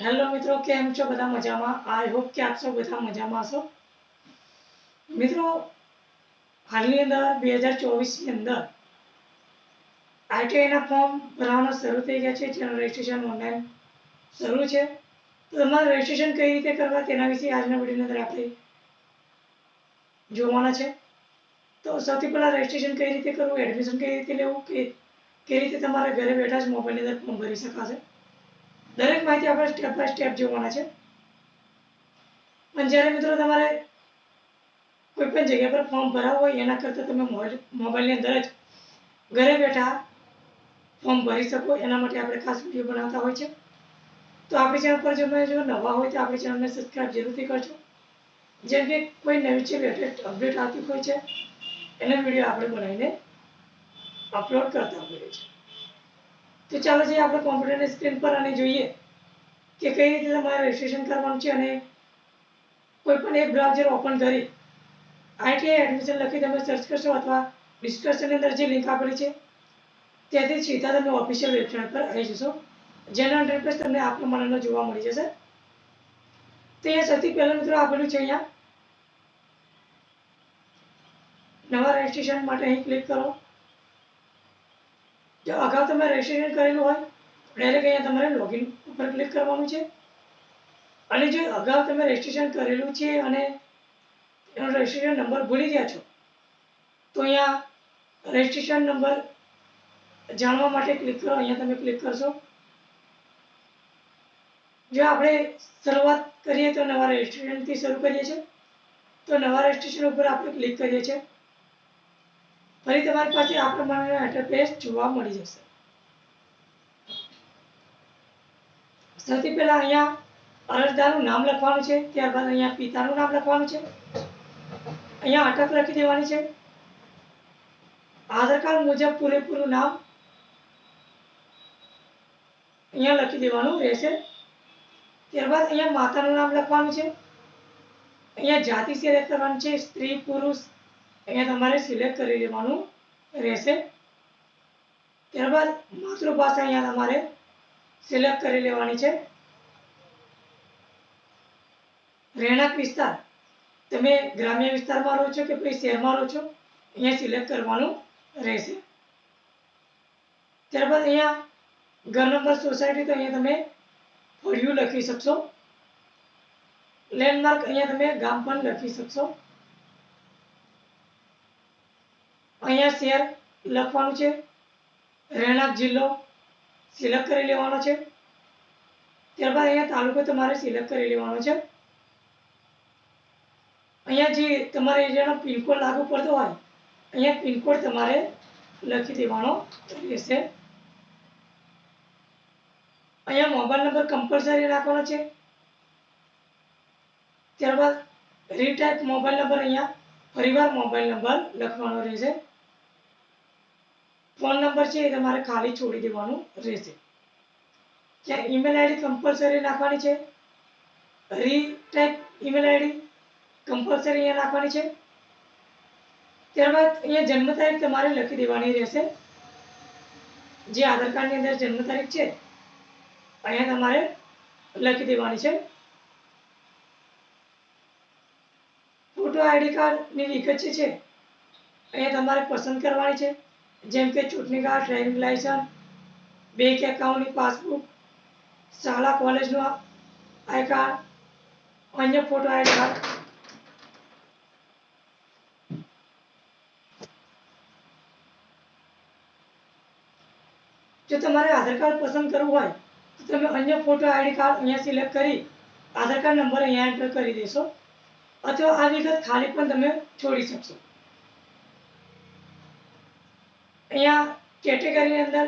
Hello મિત્રો, કેમ છો? બધા મજામાં? આઈ હોપ કે આપ સૌ બધા મજામાં હશો. મિત્રો, હાલની અંદર, બે હજાર ચોવીસની અંદર આઈટીઆઈના ફોર્મ ભરવાના શરૂ થઈ ગયા છે, જેનું રજિસ્ટ્રેશન ઓનલાઈન શરૂ છે. તો તમારે રજિસ્ટ્રેશન કઈ રીતે કરવા તેના વિશે આજના વિડીયોની અંદર આપણે જોવાના છે. તો સૌથી પહેલાં રજિસ્ટ્રેશન કઈ રીતે કરવું એડમિશન કઈ રીતે લેવું, કે કઈ રીતે તમારે ઘરે બેઠા જ મોબાઈલની અંદર ફોર્મ ભરી શકાશે. દરેક માહિતી આપણે સ્ટેપ બાય સ્ટેપ જોવાના છે. પણ જ્યારે મિત્રો તમારે કોઈ પણ જગ્યા પર ફોર્મ ભરાવવું હોય, એના કરતાં તમે મોબાઈલની અંદર જ ઘરે બેઠા ફોર્મ ભરી શકો. એના માટે આપણે ખાસ વીડિયો બનાવતા હોય છે. તો આપણી ચેનલ પર જો નવા હોય તો આપણી ચેનલને સબસ્ક્રાઈબ જરૂરથી કરજો. જેમ કે કોઈ નવી છે લેટેસ્ટ અપડેટ આવતી હોય છે, એનો વીડિયો આપણે બનાવીને અપલોડ કરતા હોઈએ છીએ. તો ચાલો જઈએ આપણે કોમ્પ્યુટરની સ્ક્રીન પર અને જોઈએ કે કઈ રીતે તમારે રજિસ્ટ્રેશન કરવાનું છે અને કોઈ પણ એક બ્રાઉઝર ઓપન કરી આઈટીઆઈ એડમિશન લખી તમે સર્ચ કરશો અથવા ડિસ્ક્રિપ્શનની અંદર જે લિંક આપેલી છે, ત્યાંથી સીધા તમે ઓફિશિયલ વેબસાઇટ પર આવી જશો. જેનો ઇન્ટરફેસ તમને આ પ્રમાણેનો જોવા મળી જશે. તો એ સૌથી પહેલાં મિત્રો આપેલું છે અહીંયા. નવા રજિસ્ટ્રેશન માટે અહીં ક્લિક કરો. જો અગાઉ તમે રજિસ્ટ્રેશન કરેલું હોય ડાયરેક્ટ અહીંયા તમારે લોગિન ઉપર ક્લિક કરવાનું છે? અને જો અગાઉ તમે રજિસ્ટ્રેશન કરેલું છે અને એનો રજિસ્ટ્રેશન નંબર ભૂલી ગયા છો, તો અહીંયા રજિસ્ટ્રેશન નંબર જાણવા માટે ક્લિક કરો, અહીંયા તમે ક્લિક કરશો. જો આપણે શરૂઆત કરીએ તો નવા રજિસ્ટ્રેશનથી શરૂ કરીએ છીએ, તો નવા રજિસ્ટ્રેશન ઉપર આપણે ક્લિક કરીએ છીએ. ફરી તમારી પાસે આ પ્રમાણેનો ઇન્ટરફેસ જોવા મળી જશે. સૌથી પહેલા અહીંયા અરજદારનું નામ લખવાનું છે, ત્યારબાદ અહીંયા પિતાનું નામ લખવાનું છે. અહીંયા અટક લખી દેવાની છે. આધાર કાર્ડ મુજબ પૂરેપૂરું નામ અહીંયા લખી દેવાનું રહેશે. ત્યારબાદ અહીંયા માતાનું નામ લખવાનું છે. અહીંયા જાતિ સિલેક્ટ કરવાની છે, સ્ત્રી, પુરુષ અહીંયા તમારે સિલેક્ટ કરી લેવાનું રહેશે. ત્યારબાદ માતૃભાષા અહીંયા તમારે સિલેક્ટ કરી લેવાની છે. રહેણાંક વિસ્તાર. તમે ગ્રામ્ય વિસ્તારમાં રહો છો કે પછી શહેરમાં રહો છો? અહીંયા સિલેક્ટ કરવાનું રહેશે. ત્યારબાદ અહીંયા ઘર નંબર સોસાયટી તો અહીંયા તમે ફળિયું લખી શકશો. લેન્ડમાર્ક અહીંયા તમે ગામ પણ લખી શકશો. અહીંયા શહેર લખવાનું છે. રહેણાંક જિલ્લો સિલેક્ટ કરી લેવાનો છે. ત્યારબાદ અહીંયા તાલુકો તમારે સિલેક્ટ કરી લેવાનો છે. અહીંયા જે તમારે એરિયાનો પિનકોડ લાગુ પડતો હોય, અહીંયા પિનકોડ તમારે લખી દેવાનો રહેશે. અહીંયા મોબાઈલ નંબર કમ્પલસરી રાખવાનો છે. ત્યારબાદ રીટાઈપ મોબાઈલ નંબર અહીંયા ફરીવાર મોબાઈલ નંબર લખવાનો રહેશે. ફોન નંબર છે એ તમારે ખાલી છોડી દેવાનું રહેશે. ત્યાં ઈમેલ આઈડી કમ્પલસરી નાખવાની છે. રીટાઈપ ઈમેલ આઈડી કમ્પલસરી અહીંયા નાખવાની છે. ત્યારબાદ અહીંયા જન્મ તારીખ તમારે લખી દેવાની રહેશે. જે આધાર કાર્ડની અંદર જન્મ તારીખ છે, અહીંયા તમારે લખી દેવાની છે. ફોટો આઈડી કાર્ડની વિગત છે છે, અહીંયા તમારે પસંદ કરવાની છે. જેમ કે ચૂંટણી કાર્ડ ડ્રાઇવિંગ લાયસન્સ બેંક એકાઉન્ટની પાસબુક, શાળા કોલેજનો આઈ અન્ય ફોટો આઈડી કાર્ડ. જો તમારે આધાર કાર્ડ પસંદ કરવું હોય, તો તમે અન્ય ફોટો આઈડી કાર્ડ અહીંયા સિલેક્ટ કરી આધાર કાર્ડ નંબર અહીંયા એન્ટર કરી દેશો, અથવા આ વિગત ખાલી પણ તમે છોડી શકશો. અહીંયા કેટેગરીની અંદર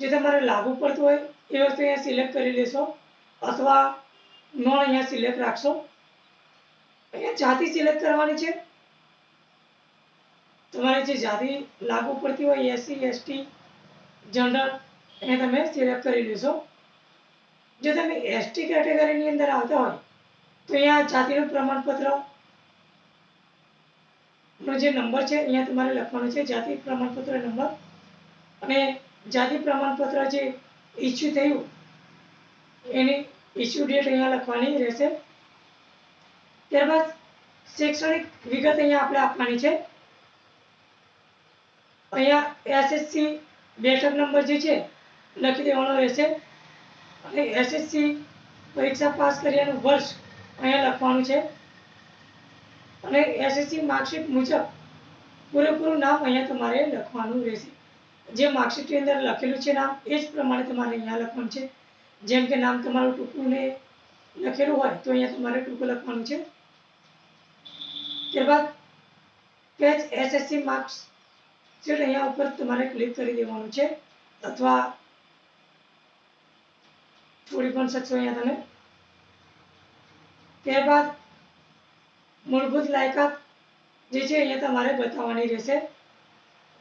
જે તમારે લાગુ પડતું હોય એ વસ્તુ અહીંયા સિલેક્ટ કરી લેશો અથવા નોન અહીંયા સિલેક્ટ રાખશો. અહીંયા જાતિ સિલેક્ટ કરવાની છે. તમારે જે જાતિ લાગુ પડતી હોય એસસી એસટી જનરલ અહીંયા તમે સિલેક્ટ કરી લેશો. જો તમે એસટી કેટેગરીની અંદર આવતા હોય, તો અહીંયા જાતિનું પ્રમાણપત્ર નો જે નંબર છે, અહીંયા તમારે લખવાનો છે, જાતિ પ્રમાણપત્ર નંબર. અને જાતિ પ્રમાણપત્ર જે ઇસ્યુ થયું, એની ઇસ્યુ ડેટ અહીંયા લખવાની રહેશે. ત્યારબાદ શૈક્ષણિક વિગત અહીંયા આપણે આપવાની છે. અહીંયા એસએસસી બેઠક નંબર જે છે, લખી દેવાનો રહેશે. અને એસએસસી પરીક્ષા પાસ કર્યાનું વર્ષ અહીંયા લખવાનું છે. અને એસએસસી માર્કશીટ મુજબ પૂરેપૂરું નામ અહીંયા તમારે લખવાનું રહેશે. જે માર્કશીટની અંદર લખેલું છે નામ, એ જ પ્રમાણે તમારે અહીંયા લખવાનું છે. જેમ કે નામ તમારું ટૂંકું ને લખેલું હોય તો અહીંયા તમારે ટૂંકું લખવાનું છે. ત્યારબાદ પેજ એસએસસી માર્ક્સ શીટ અહીંયા ઉપર તમારે ક્લિક કરી દેવાનું છે. અથવા છોડી પણ શકશો અહીંયા તમે ત્યારબાદ મૂળભૂત લાયકાત જે છે અહીંયા તમારે બતાવવાની રહેશે.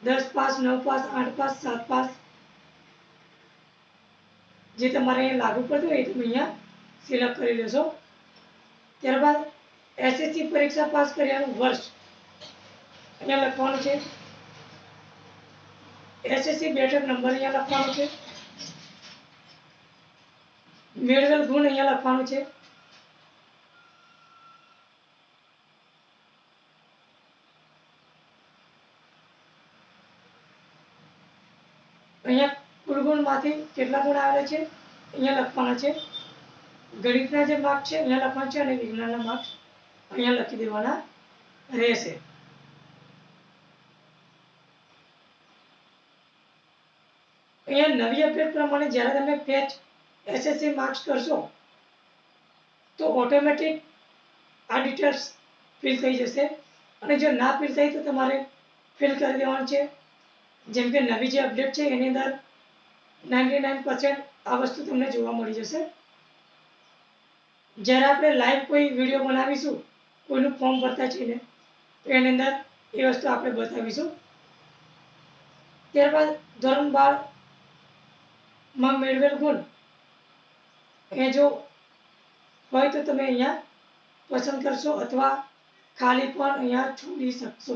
દસ પાસ, નવ પાસ, આઠ પાસ, સાત પાસ. જે તમારે અહીંયા લાગુ પડતું હોય એ તમે અહીંયા સિલેક્ટ કરી લેશો. ત્યારબાદ એસએસસી પરીક્ષા પાસ કર્યાનું વર્ષ. અહીંયા લખવાનું છે. એસએસસી બેઠક નંબર અહીંયા લખવાનો છે. મેળવેલ ગુણ અહીંયા લખવાનું છે. અહીંયા કુલ ગુણમાંથી કેટલા ગુણ આવેલા છે? અહીંયા લખવાના છે. ગણિતના જે માર્ક છે, અહીંયા લખવાના છે અને વિજ્ઞાનના માર્ક્સ અહીંયા લખી દેવાના રહેશે. અહીંયા નવી અપડેટ પ્રમાણે જ્યારે તમે ફેચ એસએસસી માર્ક્સ કરશો, તો ઓટોમેટિક આ ડિટેલ્સ ફિલ થઈ જશે. અને જો ના ફિલ થઈ, તો તમારે ફિલ કરી દેવાનું છે. જેમ કે નવી જે અપડેટ છે, એની અંદર નાઇન્ટી આ વસ્તુ તમને જોવા મળી જશે. જ્યારે આપણે લાઈવ કોઈ વીડિયો બનાવીશું, કોઈનું ફોર્મ ભરતા છીએ તો એની અંદર એ વસ્તુ આપણે બતાવીશું. ત્યારબાદ ધોરણ બારમાં મેળવેલ ગુણ, એ જો હોય તો તમે અહીંયા પસંદ કરશો અથવા ખાલી પણ અહીંયા છોડી શકશો.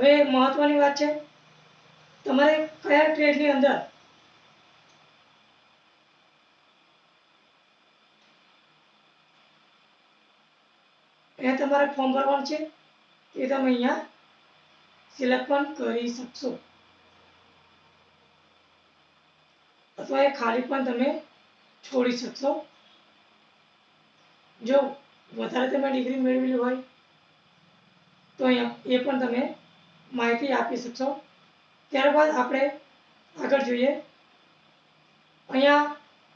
હવે મહત્વની વાત છે, તમારે કયા ટ્રેડની અંદર એ તમારે ફોર્મ ભરવાનું છે, એ તમે અહીંયા સિલેક્ટ પણ કરી શકશો. અથવા એ ખાલી પણ તમે છોડી શકશો. જો વધારે તમે ડિગ્રી મેળવેલી હોય, તો અહીંયા એ પણ તમે માહિતી આપી શકશો? ત્યારબાદ આપણે આગળ જોઈએ. અહીંયા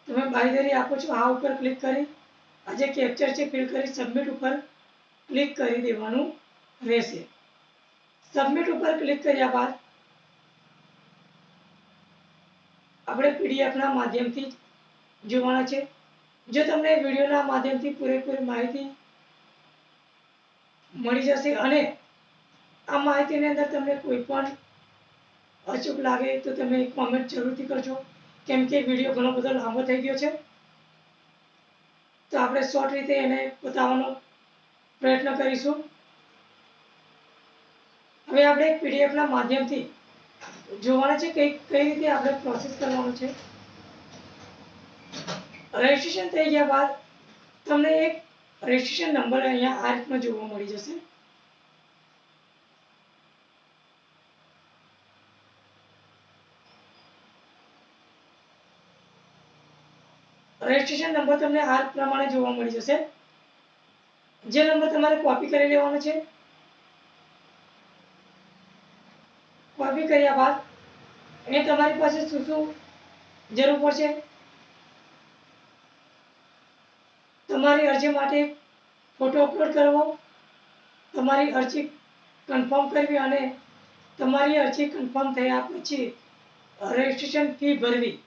તમે બાંયધરી આપો છો, આ ઉપર ક્લિક કરી. આ જે કેપ્ચર છે ફિલ કરી સબમિટ ઉપર ક્લિક કરી દેવાનું રહેશે. સબમિટ ઉપર ક્લિક કર્યા બાદ આપણે પીડીએફના માધ્યમથી જોવાના છે. જો તમને વિડીયોના માધ્યમથી પૂરેપૂરી માહિતી મળી જશે અને આ માહિતીની અંદર તમને કોઈ પણ અચૂક લાગે તો તમે કોમેન્ટ જરૂરથી કરજો. કેમ કે વીડિયો ઘણો બધો લાંબો થઈ ગયો છે. તો આપણે શોર્ટ રીતે એને બતાવવાનો પ્રયત્ન કરીશું. હવે આપણે પીડીએફના માધ્યમથી જોવાના છે કઈ કઈ રીતે આપણે પ્રોસેસ કરવાનું છે. રજિસ્ટ્રેશન થઈ ગયા બાદ તમને એક રજિસ્ટ્રેશન નંબર અહીંયા આ રીતમાં જોવા મળી જશે. રજિસ્ટ્રેશન નંબર તમને આ પ્રમાણે જોવા મળી જશે. જે નંબર તમારે કોપી કરી લેવાનો છે. કોપી કર્યા બાદ એ તમારી પાસે શું શું જરૂર પડશે? તમારી અરજી માટે ફોટો અપલોડ કરવો, તમારી અરજી કન્ફર્મ કરવી અને તમારી અરજી કન્ફર્મ થયા પછી રજિસ્ટ્રેશન ફી ભરવી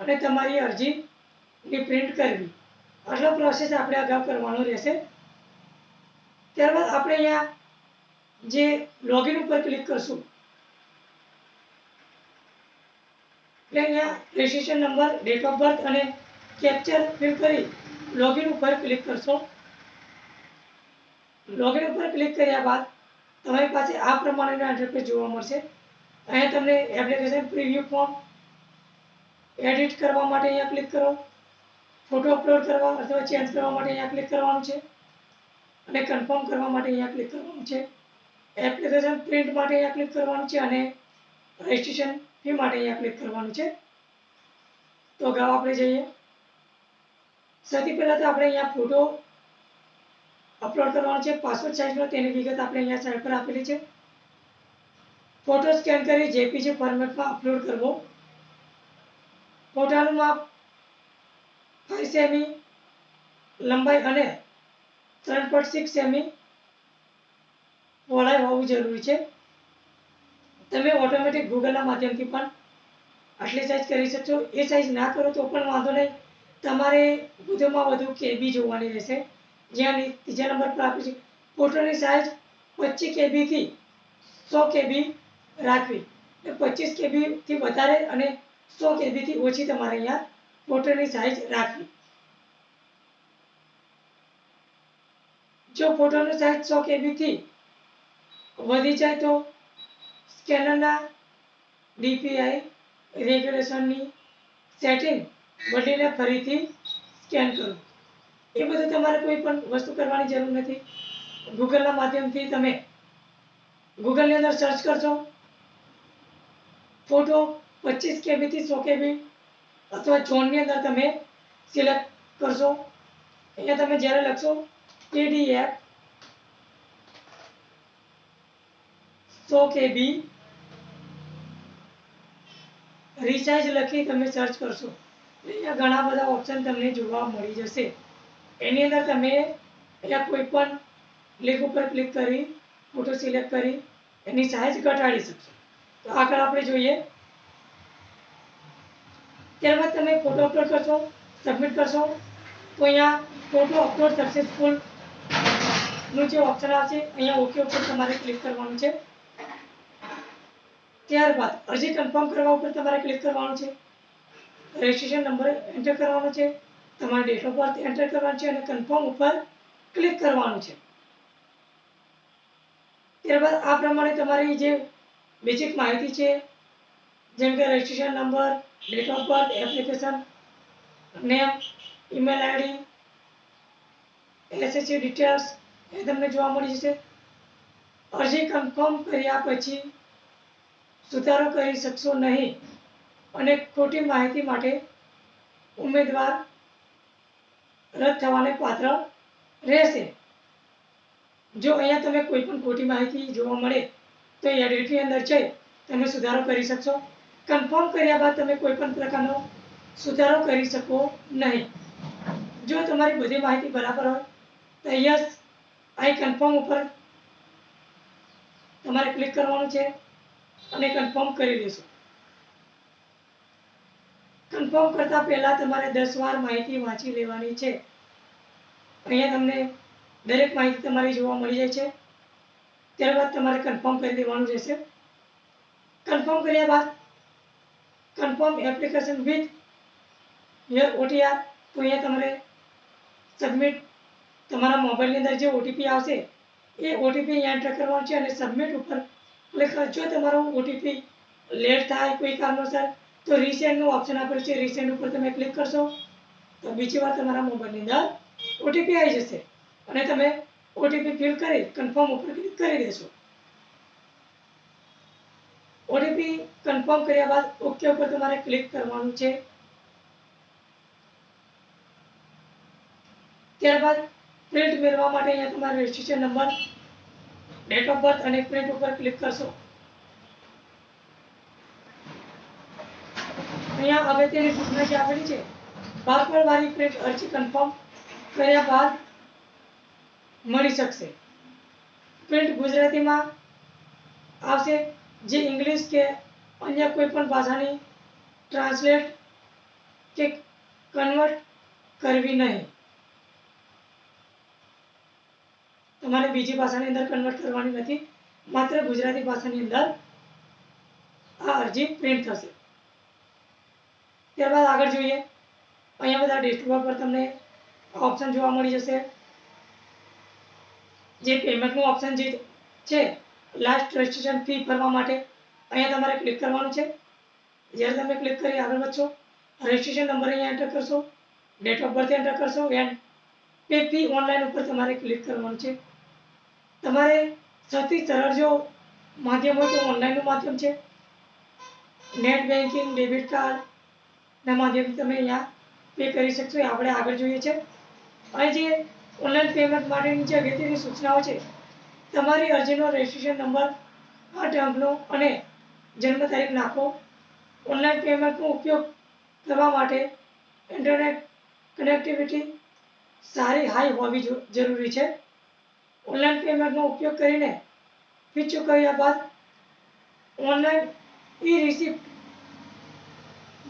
અને તમારી અરજીની પ્રિન્ટ કરવી. આટલો પ્રોસેસ આપણે અગાઉ કરવાનો રહેશે. ત્યારબાદ આપણે અહીંયા જે લોગિન ઉપર ક્લિક કરશું. એટલે અહીંયા registration number date of birth અને કેપ્ચર ફિલ કરી લોગિન ઉપર ક્લિક કરશો. લોગિન ઉપર ક્લિક કર્યા બાદ તમારી પાસે આ પ્રમાણેના ઇન્ટરફેસ જોવા મળશે. અહીંયા તમને એપ્લિકેશન પ્રિવ્યૂ ફોર્મ એડિટ કરવા માટે અહીંયા ક્લિક કરો. ફોટો અપલોડ કરવા અથવા ચેન્જ કરવા માટે અહીંયા ક્લિક કરવાનું છે. અને કન્ફર્મ કરવા માટે અહીંયા ક્લિક કરવાનું છે. એપ્લિકેશન પ્રિન્ટ માટે અહીંયા ક્લિક કરવાનું છે અને રજિસ્ટ્રેશન ફી માટે અહીંયા ક્લિક કરવાનું છે. તો અગાઉ આપણે જઈએ. સૌથી પહેલાં તો આપણે અહીંયા ફોટો અપલોડ કરવાનો છે. પાસપોર્ટ સાઇઝનો તેની વિગત આપણે અહીંયા સાઇડ પર આપેલી છે. ફોટો સ્કેન કરી જેપીજી ફોર્મેટમાં અપલોડ કરવો. ફોટાનું માપ ફાઈવ સેમી લંબાઈ અને ત્રણ પોઈન્ટ સિક્સ સેમી પહોળાઈ હોવું જરૂરી છે. તમે ઓટોમેટિક ગૂગલના માધ્યમથી પણ આટલી સાઇઝ કરી શકશો. એ સાઇઝ ના કરો તો પણ વાંધો નહીં. તમારે વધુમાં વધુ કેબી જોવાની રહેશે. જ્યાં ત્રીજા નંબર પર આપ્યું છે. ફોટોની સાઇઝ પચીસ કેબીથી સો કેબી રાખવી. પચીસ કેબીથી વધારે અને સો કેબીથી ઓછી તમારે અહીંયા ફોટોની સાઇઝ રાખવી જો ફોટોની સાઇઝ સો કેબીથી વધી જાય તો સ્કેનરના ડીપીઆઈ રેગ્યુલેશનની સેટિંગ બદલીને ફરીથી સ્કેન કરો. એ બધું તમારે કોઈ પણ વસ્તુ કરવાની જરૂર નથી. ગૂગલના માધ્યમથી તમે ગૂગલની અંદર સર્ચ કરશો ફોટો પચીસ કેબીથી સો કેબી અથવા ઝોનની અંદર તમે સિલેક્ટ કરશો. અહીંયા તમે જ્યારે લખશો પીડીએફ સો કેબી રિસાઇઝ લખી તમે સર્ચ કરશો. અહીંયા ઘણા બધા ઓપ્શન તમને જોવા મળી જશે. એની અંદર તમે અહીંયા કોઈ પણ લિંક ઉપર ક્લિક કરી ફોટો સિલેક્ટ કરી, એની સાઇઝ ઘટાડી શકશો. તો આગળ આપણે જોઈએ ત્યારબાદ તમે ફોટો અપલોડ કરશો સબમિટ કરશો. તો અહીંયા ફોટો અપલોડ સક્સેસફુલનું જે ઓપ્શન આવશે, અહીંયા ઓકે ઉપર તમારે ક્લિક કરવાનું છે. ત્યારબાદ અરજી કન્ફર્મ કરવા ઉપર તમારે ક્લિક કરવાનું છે. રજિસ્ટ્રેશન નંબર એન્ટર કરવાનો છે. તમારે ડેટ ઓફ બર્થ એન્ટર કરવાનું છે અને કન્ફર્મ ઉપર ક્લિક કરવાનું છે. ત્યારબાદ આ પ્રમાણે તમારી જે બેઝિક માહિતી છે, જેમ કે registration number date of birth application name email ID SSC details એ તમને જોવા મળી જશે. અરજી કન્ફર્મ કર્યા પછી સુધારો કરી શકશો નહીં અને ખોટી માહિતી માટે ઉમેદવાર રદ થવાને પાત્ર રહેશે. જો અહીંયા તમે કોઈ પણ ખોટી માહિતી જોવા મળે તો એડિટની અંદર જઈ તમે સુધારો કરી શકશો. કન્ફર્મ કર્યા બાદ તમે કોઈ પણ પ્રકારનો સુધારો કરી શકો નહીં. જો તમારી બધી માહિતી બરાબર હોય, તો યસ આઈ કન્ફર્મ ઉપર તમારે ક્લિક કરવાનું છે અને કન્ફર્મ કરી દેશો. કન્ફર્મ કરતા પહેલા તમારે દસ વાર માહિતી વાંચી લેવાની છે. અહીંયા તમને દરેક માહિતી તમારી જોવા મળી જાય છે. ત્યારબાદ તમારે કન્ફર્મ કરી દેવાનું રહેશે. કન્ફર્મ કર્યા બાદ confirm application with your OTR તો અહીંયા તમારે સબમિટ તમારા મોબાઈલની અંદર જે ઓટીપી આવશે, એ ઓટીપી અહીંયા એન્ટર કરવાનું છે અને સબમિટ ઉપર ક્લિક કરો. જો તમારો ઓટીપી લેટ થાય કોઈ કારણોસર, તો રિસેન્ડનું ઓપ્શન આપેલું છે. રિસેન્ડ ઉપર તમે ક્લિક કરશો, તો બીજી વાર તમારા મોબાઈલની અંદર ઓટીપી આવી જશે. અને તમે ઓટીપી ફિલ કરી કન્ફર્મ ઉપર ક્લિક કરી દેશો. ઓટીપી કન્ફર્મ કર્યા બાદ ઓકે ઉપર તમારે ક્લિક કરવાનું છે. ત્યારબાદ પ્રિન્ટ મેળવવા માટે અહીંયા તમારે registration number date of birth અને પ્રિન્ટ ઉપર ક્લિક કરશો. અહીંયા અગત્યની સૂચના જે આપેલી છે. બારકોડ વાળી પ્રિન્ટ અરજી કન્ફર્મ કર્યા બાદ મળી શકશે. પ્રિન્ટ ગુજરાતીમાં આવશે. જે ઇંગ્લિશ કે અન્ય કોઈ પણ ભાષાની ટ્રાન્સલેટ કે કન્વર્ટ કરવી નહીં. તમારે બીજી ભાષાની અંદર કન્વર્ટ કરવાની નથી. માત્ર ગુજરાતી ભાષાની અંદર આ અરજી પ્રિન્ટ થશે. ત્યારબાદ આગળ જોઈએ. અહીંયા બધા ડેશબોર્ડ પર તમને ઓપ્શન જોવા મળી જશે. જે પેમેન્ટનું ઓપ્શન જે છે લાસ્ટ રજિસ્ટ્રેશન ફી ભરવા માટે અહીંયા તમારે ક્લિક કરવાનું છે. જ્યારે તમે ક્લિક કરી આગળ વધશો રજિસ્ટ્રેશન નંબર અહીંયા એન્ટર કરશો ડેટ ઓફ બર્થ એન્ટર કરશો એન્ડ પે ફી ઓનલાઈન ઉપર તમારે ક્લિક કરવાનું છે. તમારે સૌથી સરળ જો માધ્યમ હોય તો ઓનલાઈનનું માધ્યમ છે. નેટ બેન્કિંગ ડેબિટ કાર્ડના માધ્યમથી તમે અહીંયા પે કરી શકશો. એ આપણે આગળ જોઈએ છે. અહીં જે ઓનલાઈન પેમેન્ટ માટેની જે અગત્યની સૂચનાઓ છે તમારી અરજીનો રજિસ્ટ્રેશન નંબર આઠ અંકનો અને જન્મ તારીખ નાખો. ઓનલાઈન પેમેન્ટનો ઉપયોગ કરવા માટે ઇન્ટરનેટ કનેક્ટિવિટી સારી હાઈ હોવી જરૂરી છે. ઓનલાઈન પેમેન્ટનો ઉપયોગ કરીને ફી ચૂકવ્યા બાદ ઓનલાઈન ઈ રિસિપ્ટ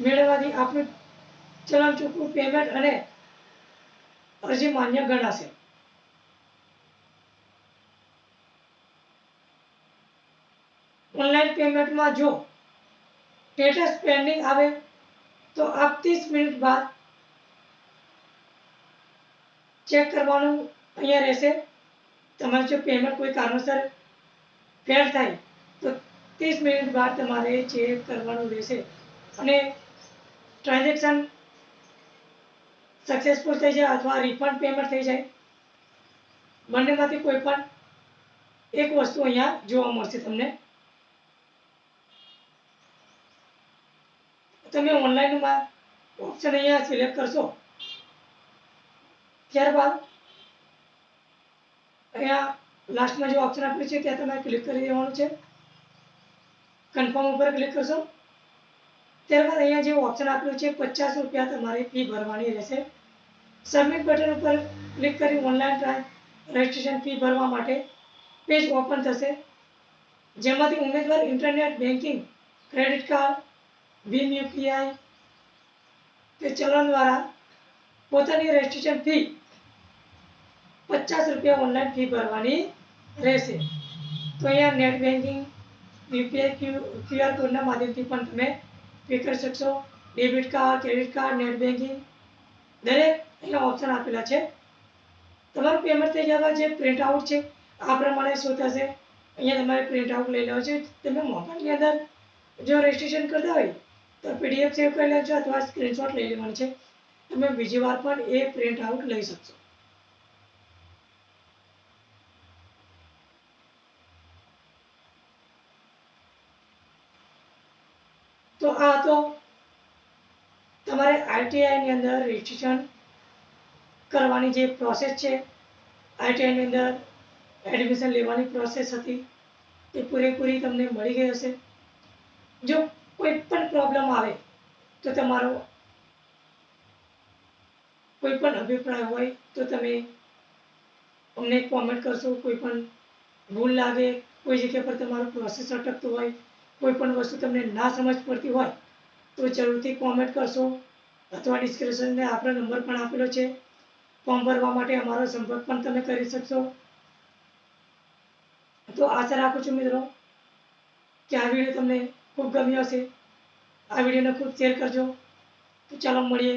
મેળવવાથી આપનું ચલણ ચૂકવું પેમેન્ટ અને અરજી માન્ય ગણાશે. ઓનલાઈન પેમેન્ટમાં જો સ્ટેટસ પેન્ડિંગ આવે, તો આપ ત્રીસ મિનિટ બાદ ચેક કરવાનું અહીંયા રહેશે. તમારે જો પેમેન્ટ કોઈ કારણોસર ફેલ થાય, તો ત્રીસ મિનિટ બાદ તમારે ચેક કરવાનું રહેશે. અને ટ્રાન્ઝેક્શન સક્સેસફુલ થઈ જાય અથવા રિફંડ પેમેન્ટ થઈ જાય. બંનેમાંથી કોઈ પણ એક વસ્તુ અહીંયા જોવા મળશે તમને. તમે ઓનલાઈનમાં ઓપ્શન અહીંયા સિલેક્ટ કરશો. ત્યારબાદ અહીંયા લાસ્ટમાં જે ઓપ્શન આપ્યું છે, ત્યાં તમારે ક્લિક કરી દેવાનું છે. કન્ફર્મ ઉપર ક્લિક કરશો. ત્યારબાદ અહીંયા જે ઓપ્શન આપ્યું છે, પચાસ રૂપિયા તમારે ફી ભરવાની રહેશે. સબમિટ બટન ઉપર ક્લિક કરી ઓનલાઈન રજિસ્ટ્રેશન ફી ભરવા માટે પેજ ઓપન થશે. જેમાંથી ઉમેદવાર ઇન્ટરનેટ બેન્કિંગ ક્રેડિટ કાર્ડ ભીમ યુપીઆઈ કે ચલણ દ્વારા પોતાની રજિસ્ટ્રેશન ફી પચાસ રૂપિયા ઓનલાઈન ફી ભરવાની રહેશે. તો અહીંયા net banking UPI Q QR કોડના માધ્યમથી પણ તમે પે કરી શકશો. Debit card credit card net banking દરેક અહીંયા ઓપ્શન આપેલા છે. તમારું પેમેન્ટ થઈ ગયા જે પ્રિન્ટ આઉટ છે, આ પ્રમાણે શું થશે? અહીંયા તમારે પ્રિન્ટ આઉટ લઈ લેવો છે. તમે મોબાઈલની અંદર જો રજિસ્ટ્રેશન કરતા હોય તો પીડીએફ સેવ કરી લેજો અથવા સ્ક્રીનશોટ લઈ લેવાનું છે. તમે બીજી વાર પણ એ પ્રિન્ટ આઉટ લઈ શકશો. તો આ તો તમારે આઈટીઆઈની અંદર રજિસ્ટ્રેશન કરવાની જે પ્રોસેસ છે. આઈટીઆઈની અંદર એડમિશન લેવાની પ્રોસેસ હતી. તે પૂરેપૂરી તમને મળી ગઈ હશે. જો કોઈ પણ પ્રોબ્લેમ આવે તો તમારો કોઈ પણ અભિપ્રાય હોય તો તમે અમને કોમેન્ટ કરશો. કોઈ પણ ભૂલ લાગે, કોઈ જગ્યા પર તમારો પ્રોસેસ અટકતો હોય કોઈ પણ વસ્તુ તમને ના સમજ પડતી હોય તો જરૂરથી કોમેન્ટ કરશો. અથવા ડિસ્ક્રિપ્શનને આપણો નંબર પણ આપેલો છે. ફોર્મ ભરવા માટે અમારો સંપર્ક પણ તમે કરી શકશો. તો આશા રાખું છું મિત્રો, કે આ વીડિયો તમને ખૂબ ગમ્યો હશે આ વિડીયોને ખૂબ શેર કરજો. તો ચાલો મળીએ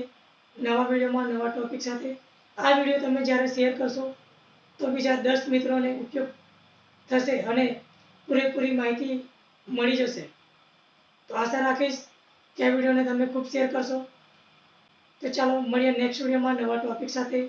નવા વિડીયોમાં નવા ટોપિક સાથે. આ વીડિયો તમે જ્યારે શેર કરશો, તો બીજા દસ મિત્રોને ઉપયોગ થશે અને પૂરેપૂરી માહિતી મળી જશે. તો આશા રાખીશ કે આ વિડીયોને તમે ખૂબ શેર કરશો. તો ચાલો મળીએ નેક્સ્ટ વિડીયોમાં નવા ટોપિક સાથે.